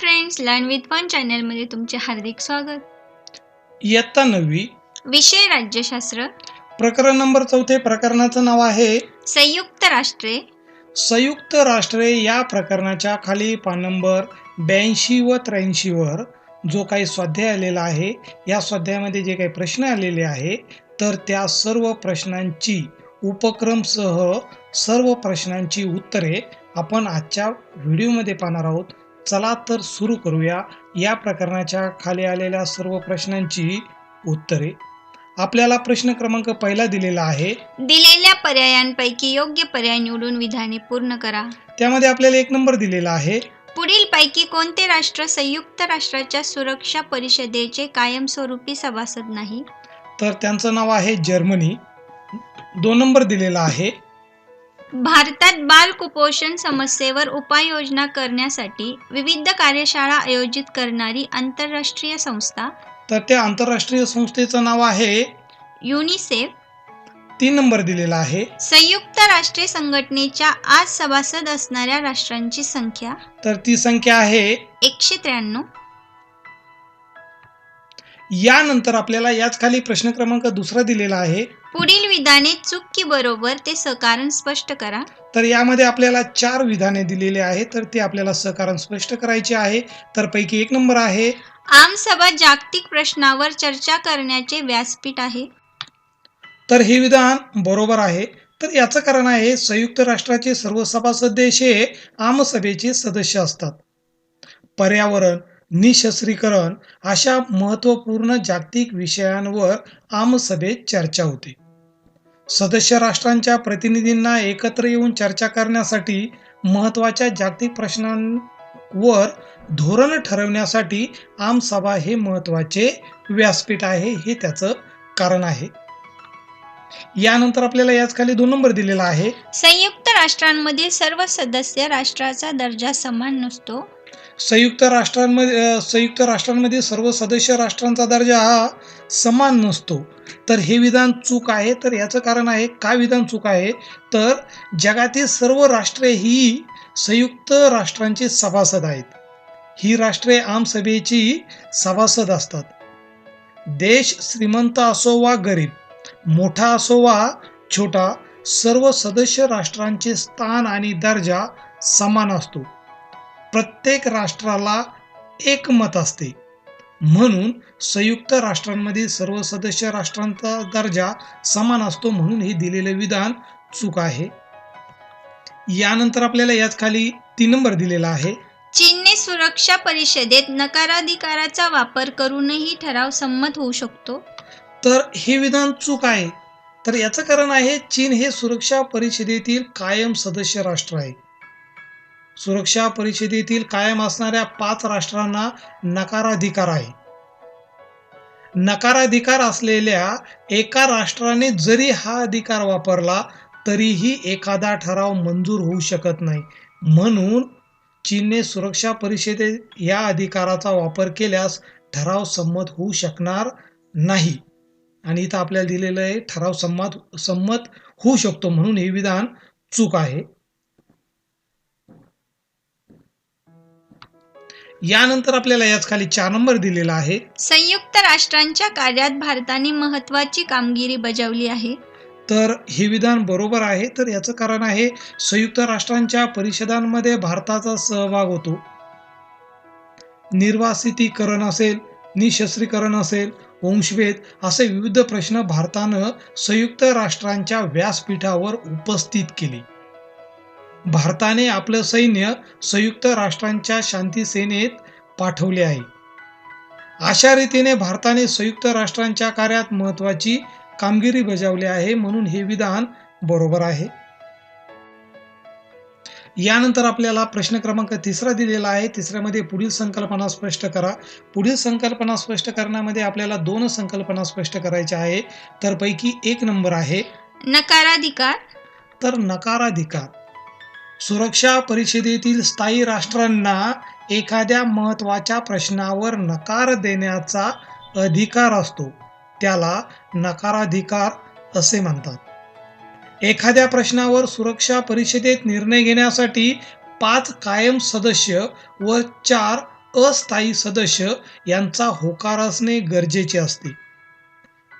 Friends learn with fun चॅनलमध्ये तुमचे हार्दिक स्वागत. इयत्ता नववी. विषय राज्यशास्त्र. प्रकरण नंबर चौथे प्रकरणाचं नाव आहे. संयुक्त राष्ट्रे. संयुक्त राष्ट्रे या प्रकरणाच्या खाली पान नंबर ब्याऐंशी व त्र्याऐंशी वर जो काही स्वाध्याय आलेला आहे या स्वाध्यायामध्ये जे काही प्रश्न आलेले आहे तर त्या सर्व प्रश्नांची उपक्रमसह सर्व प्रश्नांची उत्तरे आपण आजच्या व्हिडिओमध्ये पाहणार आहोत. चला तर सुरू करूया. या प्रकरणाच्या खाली आलेल्या सर्व प्रश्नांची उत्तरे. आपल्याला प्रश्न क्रमांक पहिला दिलेला आहे. दिलेल्या पर्यायांपैकी योग्य पर्याय निवडून विधाने पूर्ण करा. त्यामध्ये आपल्याला एक नंबर दिलेला आहे. पुढील पैकी कोणते राष्ट्र संयुक्त राष्ट्राच्या सुरक्षा परिषदेचे कायमस्वरूपी सभासद नाही? तर त्यांचं नाव आहे जर्मनी. दोन नंबर दिलेला आहे. भारतात बाल कुपोषण समस्येवर उपाययोजना करण्यासाठी विविध कार्यशाळा आयोजित करणारी आंतरराष्ट्रीय संस्था तर त्या आंतरराष्ट्रीय संस्थेचं नाव आहे युनिसेफ तीन नंबर दिलेला आहे. संयुक्त राष्ट्रे संघटनेच्या आज सभासद असणाऱ्या राष्ट्रांची संख्या तर ती संख्या आहे एकशे त्र्याण्णव. यानंतर आपल्याला याच खाली प्रश्न क्रमांक दुसरा दिलेला आहे. पुढील विधाने चूक की बरोबर ते सकारण स्पष्ट करा. तर यामध्ये आपल्याला चार विधाने दिलेली आहे तर ते आपल्याला सहकारण स्पष्ट करायचे आहे. तर पैकी एक नंबर आहे. आमसभा जागतिक प्रश्नावर चर्चा करण्याचे व्यासपीठ आहे. तर हे विधान बरोबर आहे. तर याचं कारण आहे संयुक्त राष्ट्राचे सर्व सभासद देश हे आमसभेचे सदस्य असतात. पर्यावरण निशस्त्रीकरण अशा महत्त्वपूर्ण जागतिक विषयांवर आमसभेत चर्चा होते. सदस्य राष्ट्रांच्या प्रतिनिधींना एकत्र येऊन चर्चा करण्यासाठी महत्त्वाच्या जागतिक प्रश्नांवर धोरण ठरवण्यासाठी आमसभा हे महत्त्वाचे व्यासपीठ आहे हे त्याचं कारण आहे. यानंतर आपल्याला याच खाली दोन नंबर दिलेला आहे. संयुक्त राष्ट्रांमधील सर्व सदस्य राष्ट्राचा दर्जा समान नसतो. संयुक्त राष्ट्रांमध्ये संयुक्त राष्ट्रांमध्ये सर्व सदस्य राष्ट्रांचा दर्जा हा समान नसतो. तर हे विधान चूक आहे? तर याचं कारण आहे का विधान चूक आहे? तर जगातील सर्व राष्ट्रे ही संयुक्त राष्ट्रांचे सभासद आहेत. ही राष्ट्रे आमसभेची सभासद असतात. देश श्रीमंत असो वा गरीब मोठा असो वा छोटा सर्व सदस्य राष्ट्रांचे स्थान आणि दर्जा समान असतो. प्रत्येक राष्ट्राला एक मत असते. म्हणून संयुक्त राष्ट्रांमधील सर्व सदस्य राष्ट्रांचा दर्जा समान असतो म्हणून हे दिलेले विधान चूक आहे. यानंतर आपल्याला याच खाली तीन नंबर दिलेला आहे. चीनने सुरक्षा परिषदेत नकाराधिकाराचा वापर करूनही ठराव संमत होऊ शकतो. तर हे विधान चूक आहे. तर याचं कारण आहे चीन हे सुरक्षा परिषदेतील कायम सदस्य राष्ट्र आहे. सुरक्षा परिषदेतील कायम असणाऱ्या पाच राष्ट्रांना नकाराधिकार आहे. नकाराधिकार असलेल्या एका राष्ट्राने जरी हा अधिकार वापरला तरीही एखादा ठराव मंजूर होऊ शकत नाही. म्हणून चीनने सुरक्षा परिषदेत या अधिकाराचा वापर केल्यास ठराव संमत होऊ शकणार नाही. आणि इथं आपल्याला दिलेलं आहे ठराव संमत संमत होऊ शकतो म्हणून हे विधान चूक आहे. यानंतर आपल्याला याच खाली चार नंबर दिलेला आहे. संयुक्त राष्ट्रांच्या कार्यात भारताने महत्वाची कामगिरी बजावली आहे. तर हे विधान बरोबर आहे तर याचं कारण आहे संयुक्त राष्ट्रांच्या परिषदांमध्ये भारताचा सहभाग होतो. निर्वासितीकरण असेल निशस्त्रीकरण असेल वंशभेद असे विविध प्रश्न भारतानं संयुक्त राष्ट्रांच्या व्यासपीठावर उपस्थित केले. भारताने आपलं सैन्य संयुक्त राष्ट्रांच्या शांती सेनेत पाठवले आहे. अशा रीतीने भारताने संयुक्त राष्ट्रांच्या कार्यात महत्वाची कामगिरी बजावली आहे म्हणून हे विधान बरोबर आहे. यानंतर आपल्याला प्रश्न क्रमांक तिसरा दिलेला आहे. तिसऱ्यामध्ये पुढील संकल्पना स्पष्ट करा. पुढील संकल्पना स्पष्ट करण्यामध्ये आपल्याला दोन संकल्पना स्पष्ट करायच्या आहे. तर पैकी एक नंबर आहे. नकाराधिकार. तर नकाराधिकार. सुरक्षा परिषदेतील स्थायी राष्ट्रांना एखाद्या महत्त्वाच्या प्रश्नावर नकार देण्याचा अधिकार असतो. त्याला नकाराधिकार असे म्हणतात. एखाद्या प्रश्नावर सुरक्षा परिषदेत निर्णय घेण्यासाठी पाच कायम सदस्य व चार अस्थायी सदस्य यांचा होकार असणे गरजेचे असते.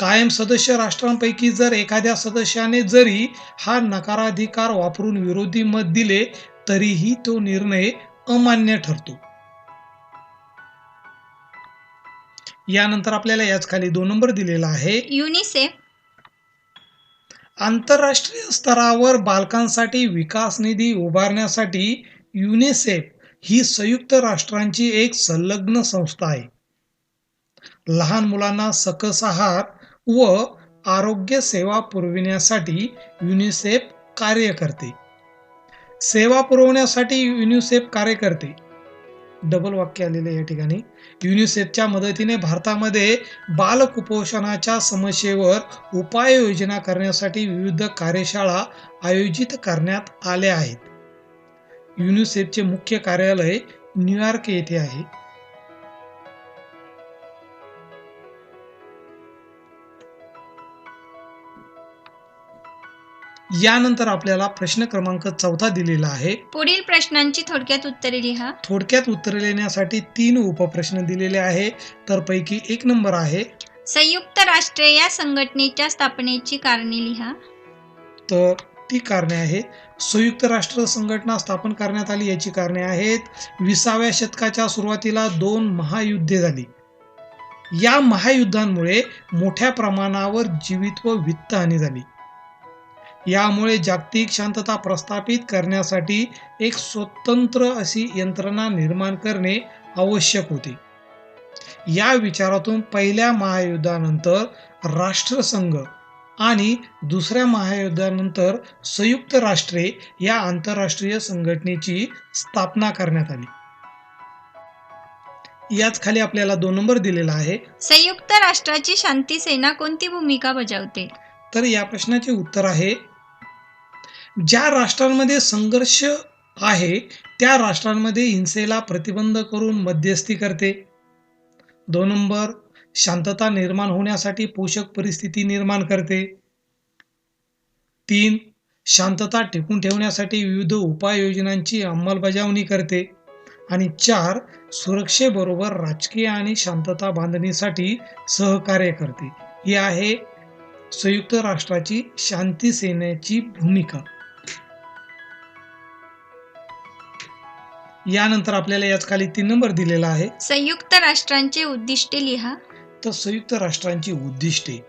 कायम सदस्य राष्ट्रांपैकी जर एखाद्या सदस्याने जरी हा नकाराधिकार वापरून विरोधी मत दिले तरीही तो निर्णय अमान्य ठरतो. यानंतर आपल्याला याच खाली दोन नंबर दिलेला आहे. युनिसेफ. आंतरराष्ट्रीय स्तरावर बालकांसाठी विकास निधी उभारण्यासाठी युनिसेफ ही संयुक्त राष्ट्रांची एक संलग्न संस्था आहे. लहान मुलांना सकस आहार व आरोग्य सेवा पुरविण्यासाठी युनिसेफ कार्य करते. सेवा पुरवण्यासाठी युनिसेफ कार्य करते. डबल वाक्य आलेले या ठिकाणी. युनिसेफच्या मदतीने भारतामध्ये बालकुपोषणाच्या समस्येवर उपाययोजना करण्यासाठी विविध कार्यशाळा आयोजित करण्यात आल्या आहेत. युनिसेफचे मुख्य कार्यालय न्यूयॉर्क येथे आहे. यानंतर आपल्याला प्रश्न क्रमांक चौथा दिलेला आहे. पुढील प्रश्नांची थोडक्यात उत्तरे लिहा. थोडक्यात उत्तरे लिहिण्यासाठी तीन उपप्रश्न दिलेले आहे. तर पैकी एक नंबर आहे. संयुक्त राष्ट्रे या संघटनेच्या स्थापनेची कारणे लिहा. तर ती कारणे आहे. संयुक्त राष्ट्र संघटना स्थापन करण्यात आली याची कारणे आहेत. विसाव्या शतकाच्या सुरुवातीला दोन महायुद्धे झाली. या महायुद्धांमुळे मोठ्या प्रमाणावर जीवित व वित्तहानी झाली. यामुळे जागतिक शांतता प्रस्थापित करण्यासाठी एक स्वतंत्र अशी यंत्रणा निर्माण करणे आवश्यक होते. या विचारातून पहिल्या महायुद्धानंतर राष्ट्रसंघ आणि दुसऱ्या महायुद्धानंतर संयुक्त राष्ट्रे या आंतरराष्ट्रीय संघटनेची स्थापना करण्यात आली. याच खाली आपल्याला दोन नंबर दिलेला आहे. संयुक्त राष्ट्राची शांती सेना कोणती भूमिका बजावते? तर या प्रश्नाचे उत्तर आहे ज्या राष्ट्रांमध्ये संघर्ष आहे त्या राष्ट्रांमध्ये हिंसेला प्रतिबंध करून मध्यस्थी करते. दोन नंबर शांतता निर्माण होण्यासाठी पोषक परिस्थिती निर्माण करते. तीन शांतता टिकून ठेवण्यासाठी विविध उपाययोजनांची अंमलबजावणी करते. आणि चार सुरक्षेबरोबर राजकीय आणि शांतता बांधणीसाठी सहकार्य करते. ही आहे संयुक्त राष्ट्राची शांती सेनेची भूमिका. यानंतर आपल्याला याच खाली तीन नंबर दिलेला आहे. संयुक्त राष्ट्रांचे उद्दिष्टे लिहा. तर संयुक्त राष्ट्रांची उद्दिष्टे.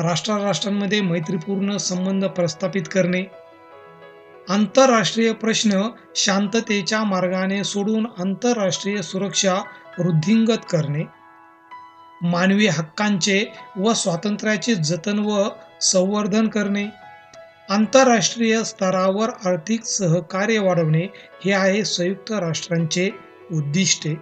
राष्ट्र राष्ट्रांमध्ये मैत्रीपूर्ण संबंध प्रस्थापित करणे. आंतरराष्ट्रीय प्रश्न शांततेच्या मार्गाने सोडून आंतरराष्ट्रीय सुरक्षा वृद्धिंगत करणे. मानवी हक्कांचे व स्वातंत्र्याचे जतन व संवर्धन करणे. आंतरराष्ट्रीय स्तरावर आर्थिक सहकार्य वाढवणे हे आहे संयुक्त राष्ट्रांचे उद्दिष्टे.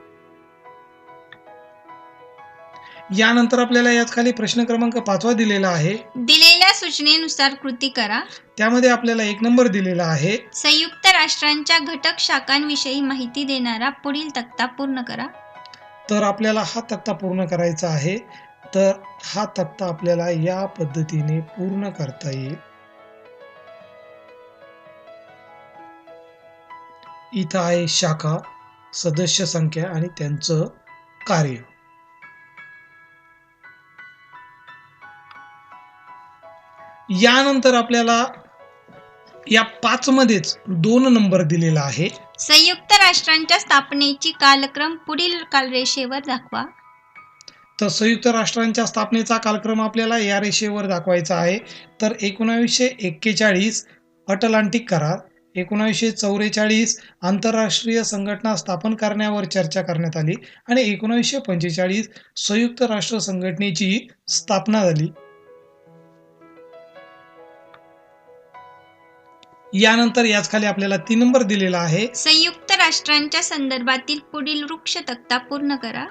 यानंतर आपल्याला यात खाली प्रश्न क्रमांक पाचवा दिलेला आहे. दिलेल्या सूचनेनुसार कृती करा. त्यामध्ये आपल्याला एक नंबर दिलेला आहे. संयुक्त राष्ट्रांच्या घटक शाखांविषयी माहिती देणारा पुढील तक्ता पूर्ण करा. तर आपल्याला हा तक्ता पूर्ण करायचा आहे. तर हा तक्ता आपल्याला या पद्धतीने पूर्ण करता येईल. इथं आहे शाखा सदस्य संख्या आणि त्यांचं कार्य. यानंतर आपल्याला या पाच मध्येच दोन नंबर दिलेला आहे. संयुक्त राष्ट्रांच्या स्थापनेची कालक्रम पुढील कालरेषेवर दाखवा. तर संयुक्त राष्ट्रांच्या स्थापनेचा कालक्रम आपल्याला या रेषेवर दाखवायचा आहे. तर एकोणावीसशे एक्केचाळीस अटलांटिक करार एकोणावीसशे चौवेचाळीस आंतरराष्ट्रीय संघटना स्थापन करण्यावर चर्चा करण्यात आली आणि एकोणावीसशे पंचेचाळीस संयुक्त राष्ट्र संघटनेची स्थापना झाली. यानंतर याच खाली आपल्याला तीन नंबर दिलेला आहे. संयुक्त राष्ट्रांच्या संदर्भातील पुढील वृक्ष तक्ता पूर्ण करा.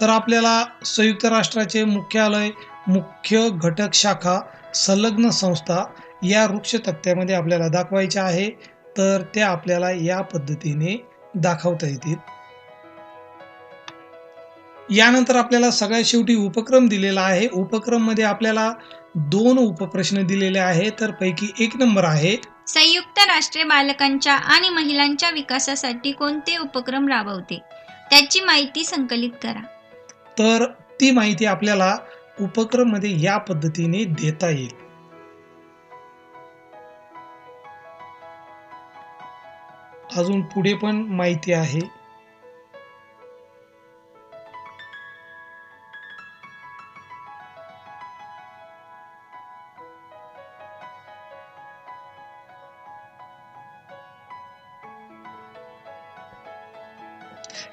तर आपल्याला संयुक्त राष्ट्राचे मुख्यालय मुख्य घटक शाखा संलग्न संस्था या वृक्ष तक्त्यामध्ये आपल्याला दाखवायच्या आहे. तर त्या आपल्याला या पद्धतीने दाखवता येतील. यानंतर आपल्याला सगळ्यात शेवटी उपक्रम दिलेला आहे. उपक्रममध्ये आपल्याला दोन उपप्रश्न दिलेले आहेत. तर पैकी एक नंबर आहे. संयुक्त राष्ट्रे बालकांच्या आणि महिलांच्या विकासासाठी कोणते उपक्रम राबवते? त्याची माहिती संकलित करा. तर ती माहिती आपल्याला उपक्रममध्ये या पद्धतीने देता येईल. अजून पुढे पण माहिती आहे.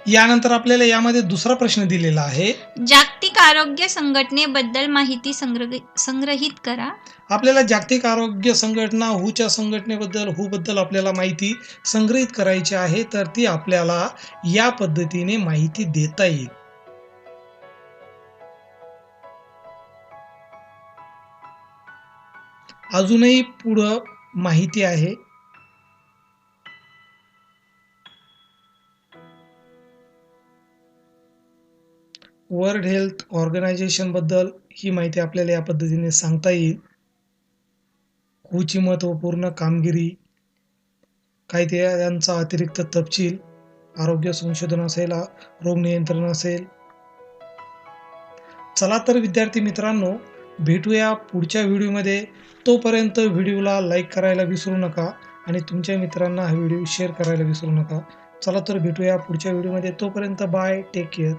यानंतर आपल्याला यामध्ये दुसरा प्रश्न दिलेला आहे. जागतिक आरोग्य संघटनेबद्दल माहिती संग्रहित करा. आपल्याला जागतिक आरोग्य संघटना हूच्या संघटनेबद्दल हू बद्दल आपल्याला माहिती संग्रहित करायची आहे तर ती आपल्याला या पद्धतीने माहिती देता येईल. अजूनही पुढं माहिती आहे. वर्ल्ड हेल्थ ऑर्गनायझेशनबद्दल ही माहिती आपल्याला या पद्धतीने सांगता येईल. कुची महत्त्वपूर्ण कामगिरी. काय ते यांचा अतिरिक्त तपशील आरोग्य संशोधन असेल रोग नियंत्रण असेल. चला तर विद्यार्थी मित्रांनो भेटूया पुढच्या व्हिडिओमध्ये. तोपर्यंत व्हिडिओला लाईक करायला विसरू नका आणि तुमच्या मित्रांना हा व्हिडिओ शेअर करायला विसरू नका. चला तर भेटूया पुढच्या व्हिडिओमध्ये. तोपर्यंत बाय टेक केअर